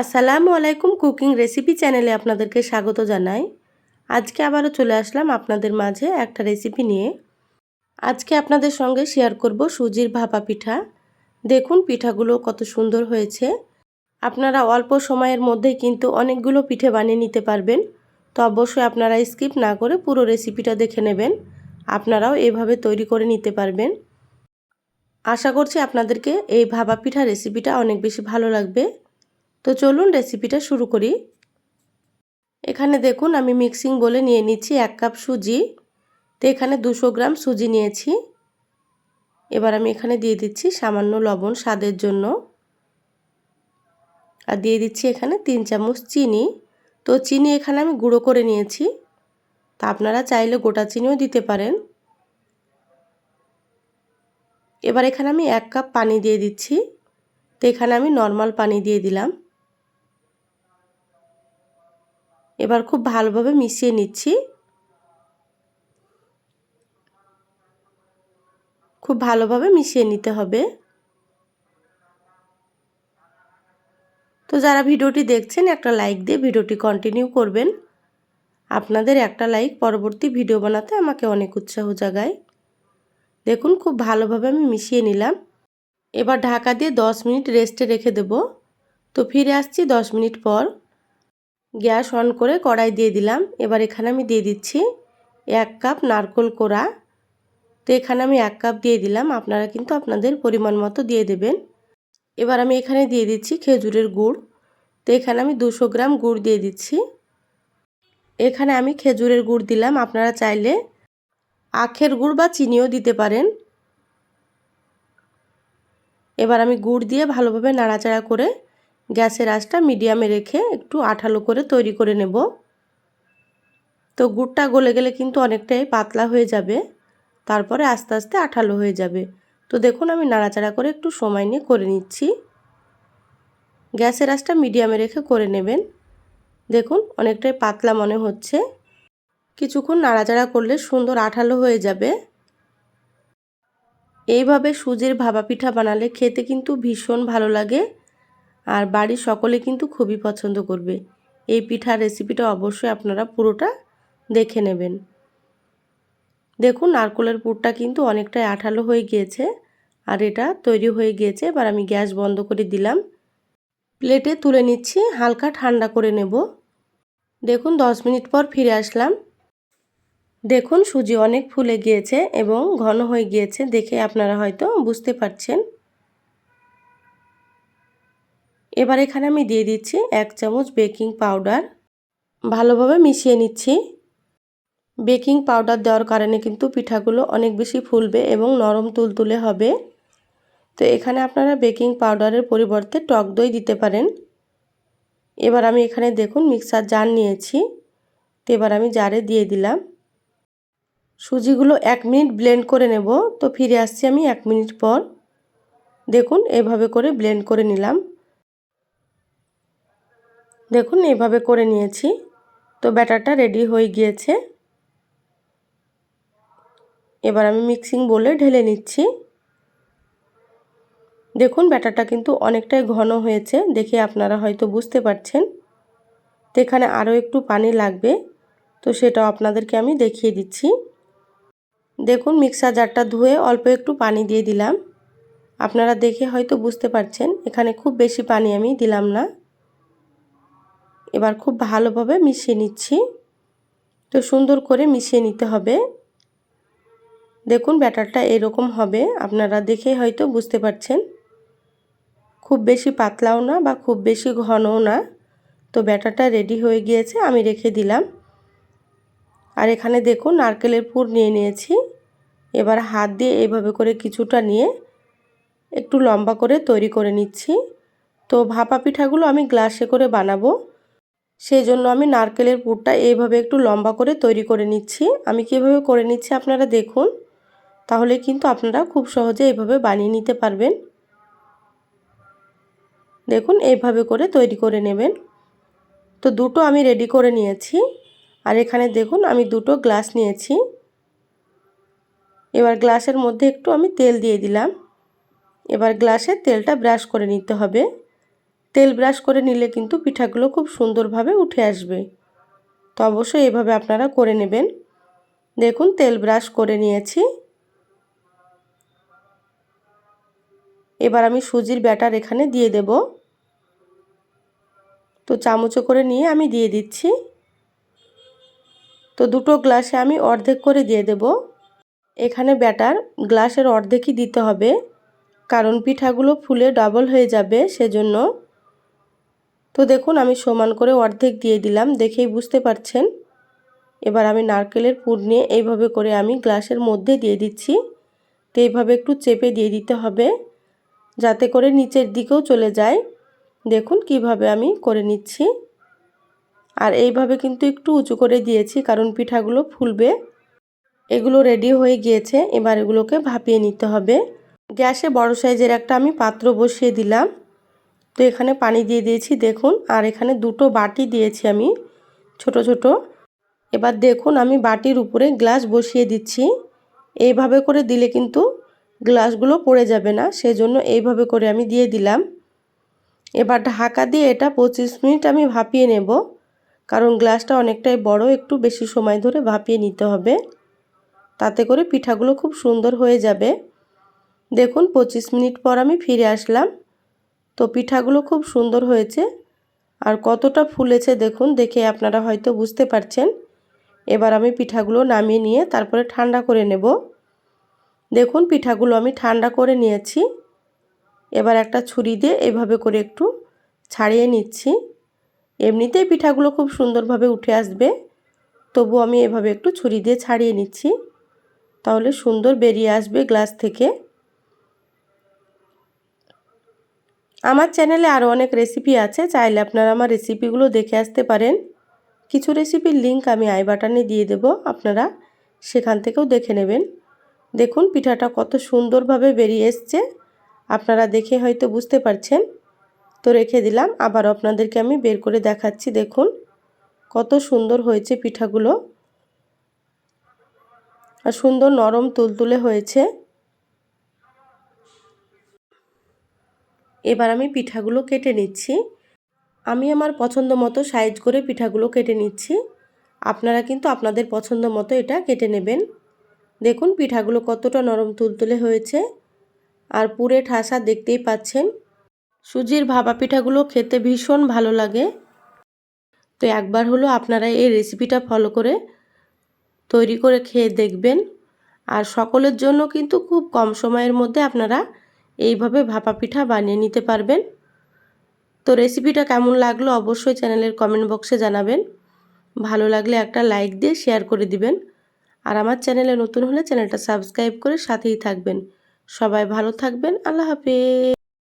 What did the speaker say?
আসসালামু আলাইকুম cooking recipe চ্যানেলে আপনাদেরকে স্বাগত জানাই। আজকে আবারও চলে আসলাম আপনাদের মাঝে একটা রেসিপি নিয়ে। আজকে আপনাদের সঙ্গে শেয়ার করব সুজির ভাপা পিঠা। দেখুন পিঠাগুলো কত সুন্দর হয়েছে। আপনারা অল্প সময়ের মধ্যে কিন্তু অনেকগুলো পিঠে বানিয়ে নিতে পারবেন। তো অবশ্যই আপনারা স্কিপ না করে পুরো রেসিপিটা দেখে নেবেন। আপনারাও এভাবে তৈরি করে নিতে পারবেন। আশা করছি আপনাদেরকে এই ভাপা পিঠা রেসিপিটা অনেক বেশি ভালো লাগবে। তো চলুন রেসিপিটা শুরু করি। এখানে দেখুন, আমি মিক্সিং বলে নিয়ে নিচ্ছি এক কাপ সুজি। তো এখানে দুশো গ্রাম সুজি নিয়েছি। এবার আমি এখানে দিয়ে দিচ্ছি সামান্য লবণ স্বাদের জন্য। আর দিয়ে দিচ্ছি এখানে তিন চামচ চিনি। তো চিনি এখানে আমি গুঁড়ো করে নিয়েছি। তা আপনারা চাইলে গোটা চিনিও দিতে পারেন। এবার এখানে আমি এক কাপ পানি দিয়ে দিচ্ছি। তো এখানে আমি নর্মাল পানি দিয়ে দিলাম। এবার খুব ভালোভাবে মিশিয়ে নিচ্ছি। খুব ভালোভাবে মিশিয়ে নিতে হবে। তো যারা ভিডিওটি দেখছেন, একটা লাইক দিয়ে ভিডিওটি কন্টিনিউ করবেন। আপনাদের একটা লাইক পরবর্তী ভিডিও বানাতে আমাকে অনেক উৎসাহ জাগায়। দেখুন, খুব ভালোভাবে আমি মিশিয়ে নিলাম। এবার ঢাকা দিয়ে 10 মিনিট রেস্টে রেখে দেব। তো ফিরে আসছি 10 মিনিট পর। গ্যাস অন করে কড়াই দিয়ে দিলাম। এবার এখানে আমি দিয়ে দিচ্ছি এক কাপ নারকোল কোড়া। তো এখানে আমি এক কাপ দিয়ে দিলাম। আপনারা কিন্তু আপনাদের পরিমাণ মতো দিয়ে দেবেন। এবার আমি এখানে দিয়ে দিচ্ছি খেজুরের গুড়। তো এখানে আমি দুশো গ্রাম গুড় দিয়ে দিচ্ছি। এখানে আমি খেজুরের গুড় দিলাম। আপনারা চাইলে আখের গুড় বা চিনিও দিতে পারেন। এবার আমি গুড় দিয়ে ভালোভাবে নাড়াচাড়া করে গ্যাসের আঁচটা মিডিয়ামে রেখে একটু আঠালো করে তৈরি করে নেব। তো গুড়টা গলে গেলে কিন্তু অনেকটাই পাতলা হয়ে যাবে, তারপরে আস্তে আস্তে আঠালো হয়ে যাবে। তো দেখুন আমি নাড়াচাড়া করে একটু সময় নিয়ে করে নিচ্ছি। গ্যাসের আঁচটা মিডিয়ামে রেখে করে নেবেন। দেখুন অনেকটাই পাতলা মনে হচ্ছে। কিছুক্ষণ নাড়াচাড়া করলে সুন্দর আঠালো হয়ে যাবে। এইভাবে সুজির ভাবা পিঠা বানালে খেতে কিন্তু ভীষণ ভালো লাগে। আর বাড়ির সকলে কিন্তু খুবই পছন্দ করবে। এই পিঠার রেসিপিটা অবশ্যই আপনারা পুরোটা দেখে নেবেন। দেখুন, নারকোলের পুরটা কিন্তু অনেকটাই আঠালো হয়ে গিয়েছে আর এটা তৈরি হয়ে গিয়েছে। এবার আমি গ্যাস বন্ধ করে দিলাম। প্লেটে তুলে নিচ্ছি, হালকা ঠান্ডা করে নেব। দেখুন, দশ মিনিট পর ফিরে আসলাম। দেখুন, সুজি অনেক ফুলে গিয়েছে এবং ঘন হয়ে গিয়েছে। দেখে আপনারা হয়তো বুঝতে পারছেন। এবার এখানে আমি দিয়ে দিচ্ছি এক চামচ বেকিং পাউডার। ভালোভাবে মিশিয়ে নিচ্ছি। বেকিং পাউডার দেওয়ার কারণে কিন্তু পিঠাগুলো অনেক বেশি ফুলবে এবং নরম তুলতুলে হবে। তো এখানে আপনারা বেকিং পাউডারের পরিবর্তে টক দই দিতে পারেন। এবার আমি এখানে দেখুন মিক্সার জার নিয়েছি। তো এবার আমি জারে দিয়ে দিলাম। সুজিগুলো এক মিনিট ব্লেন্ড করে নেব। তো ফিরে আসছি আমি এক মিনিট পর। দেখুন এভাবে করে ব্লেন্ড করে নিলাম। দেখুন এভাবে করে নিয়েছি। তো ব্যাটারটা রেডি হয়ে গিয়েছে। এবার আমি মিক্সিং বলে ঢেলে নিচ্ছি। দেখুন, ব্যাটারটা কিন্তু অনেকটাই ঘন হয়েছে। দেখে আপনারা হয়তো বুঝতে পারছেন। তো এখানে আরও একটু পানি লাগবে। তো সেটাও আপনাদেরকে আমি দেখিয়ে দিচ্ছি। দেখুন, মিক্সার জারটা ধুয়ে অল্প একটু পানি দিয়ে দিলাম। আপনারা দেখে হয়তো বুঝতে পারছেন, এখানে খুব বেশি পানি আমি দিলাম না। এবার খুব ভালোভাবে মিশিয়ে নিচ্ছি। তো সুন্দর করে মিশিয়ে নিতে হবে। দেখুন ব্যাটারটা এরকম হবে, আপনারা দেখে হয়তো বুঝতে পারছেন। খুব বেশি পাতলাও না বা খুব বেশি ঘনও না। তো ব্যাটারটা রেডি হয়ে গিয়েছে, আমি রেখে দিলাম। আর এখানে দেখুন নারকেলের পুর নিয়ে নিয়েছি। এবার হাত দিয়ে এইভাবে করে কিছুটা নিয়ে একটু লম্বা করে তৈরি করে নিচ্ছি। তো ভাপা পিঠাগুলো আমি গ্লাসে করে বানাবো। সেই জন্য আমি নারকেলের পুরটা এইভাবে একটু লম্বা করে তৈরি করে নিচ্ছি। আমি কীভাবে করে নিচ্ছি আপনারা দেখুন। তাহলে কিন্তু আপনারা খুব সহজে এইভাবে বানিয়ে নিতে পারবেন। দেখুন, এইভাবে করে তৈরি করে নেবেন। তো দুটো আমি রেডি করে নিয়েছি। আর এখানে দেখুন, আমি দুটো গ্লাস নিয়েছি। এবার গ্লাসের মধ্যে একটু আমি তেল দিয়ে দিলাম। এবার গ্লাসে তেলটা ব্রাশ করে নিতে হবে। তেল ব্রাশ করে নিলে কিন্তু পিঠাগুলো খুব সুন্দরভাবে উঠে আসবে। তো অবশ্যই এভাবে আপনারা করে নেবেন। দেখুন, তেল ব্রাশ করে নিয়েছি। এবার আমি সুজির ব্যাটার এখানে দিয়ে দেব। তো চামচো করে নিয়ে আমি দিয়ে দিচ্ছি। তো দুটো গ্লাসে আমি অর্ধেক করে দিয়ে দেব। এখানে ব্যাটার গ্লাসের অর্ধেকই দিতে হবে। কারণ পিঠাগুলো ফুলে ডাবল হয়ে যাবে, সেজন্য তো দেখুন, আমি সমান করে অর্ধেক দিয়ে দিলাম। দেখেই বুঝতে পারছেন? এবার আমি নারকেলের পুর নিয়ে এইভাবে করে আমি গ্লাসের মধ্যে দিয়ে দিচ্ছি। তো এইভাবে একটু চেপে দিয়ে দিতে হবে, যাতে করে নিচের দিকেও চলে যায়। দেখুন কীভাবে আমি করে নিচ্ছি। আর এইভাবে কিন্তু একটু উঁচু করে দিয়েছি, কারণ পিঠাগুলো ফুলবে। এগুলো রেডি হয়ে গিয়েছে, এবার এগুলোকে ভাপিয়ে নিতে হবে। গ্যাসে বড় সাইজের একটা আমি পাত্র বসিয়ে দিলাম। তো এখানে পানি দিয়ে দিয়েছি, দেখুন। আর এখানে দুটো বাটি দিয়েছি আমি, ছোট ছোট। এবার দেখুন, আমি বাটির উপরে গ্লাস বসিয়ে দিচ্ছি। এইভাবে করে দিলে কিন্তু গ্লাসগুলো পড়ে যাবে না, সেজন্য এইভাবে করে আমি দিয়ে দিলাম। এবার ঢাকা দিয়ে এটা পঁচিশ মিনিট আমি ভাপিয়ে নেব, কারণ গ্লাসটা অনেকটাই বড়, একটু বেশি সময় ধরে ভাপিয়ে নিতে হবে। তাতে করে পিঠাগুলো খুব সুন্দর হয়ে যাবে। দেখুন, পঁচিশ মিনিট পর আমি ফিরে আসলাম। তো পিঠাগুলো খুব সুন্দর হয়েছে। আর কতটা ফুলেছে দেখুন, দেখে আপনারা হয়তো বুঝতে পারছেন। এবার আমি পিঠাগুলো নামিয়ে নিয়ে তারপরে ঠান্ডা করে নেব। দেখুন, পিঠাগুলো আমি ঠান্ডা করে নিয়েছি। এবার একটা ছুরি দিয়ে এভাবে করে একটু ছাড়িয়ে নিচ্ছি। এমনিতেই পিঠাগুলো খুব সুন্দরভাবে উঠে আসবে। তবু আমি এভাবে একটু ছুরি দিয়ে ছাড়িয়ে নিচ্ছি। তাহলে সুন্দর বেরিয়ে আসবে গ্লাস থেকে। আমার চ্যানেলে আরও অনেক রেসিপি আছে, চাইলে আপনারা আমার রেসিপিগুলো দেখে আসতে পারেন। কিছু রেসিপির লিঙ্ক আমি আই বাটনে দিয়ে দেব, আপনারা সেখান থেকেও দেখে নেবেন। দেখুন, পিঠাটা কত সুন্দরভাবে বেরিয়ে এসছে। আপনারা দেখে হয়তো বুঝতে পারছেন। তো রেখে দিলাম আবার আপনাদেরকে আমি বের করে দেখাচ্ছি, দেখুন। কত সুন্দর হয়েছে পিঠাগুলো। আর সুন্দর নরম তুলতুলে হয়েছে। এবার আমি পিঠাগুলো কেটে নিচ্ছি। আমি আমার পছন্দ মতো সাইজ করে পিঠাগুলো কেটে নিচ্ছি। আপনারা কিন্তু আপনাদের পছন্দ মতো এটা কেটে নেবেন। দেখুন পিঠাগুলো কতটা নরম তুলতুলে হয়েছে। আর পুরে ঠাসা দেখতেই পাচ্ছেন। সুজির ভাপা পিঠাগুলো খেতে ভীষণ ভালো লাগে। তো একবার হলো আপনারা এই রেসিপিটা ফলো করে তৈরি করে খেয়ে দেখবেন। আর সকলের জন্য কিন্তু খুব কম সময়ের মধ্যে আপনারা এইভাবে ভাপা পিঠা বানিয়ে নিতে পারবেন। তো রেসিপিটা কেমন লাগল অবশ্যই চ্যানেলের কমেন্ট বক্সে জানাবেন। ভালো লাগলে একটা লাইক দিয়ে শেয়ার করে দিবেন। আর আমার চ্যানেলে নতুন হলে চ্যানেলটা সাবস্ক্রাইব করে সাথেই থাকবেন। সবাই ভালো থাকবেন। আল্লাহ হাফেজ।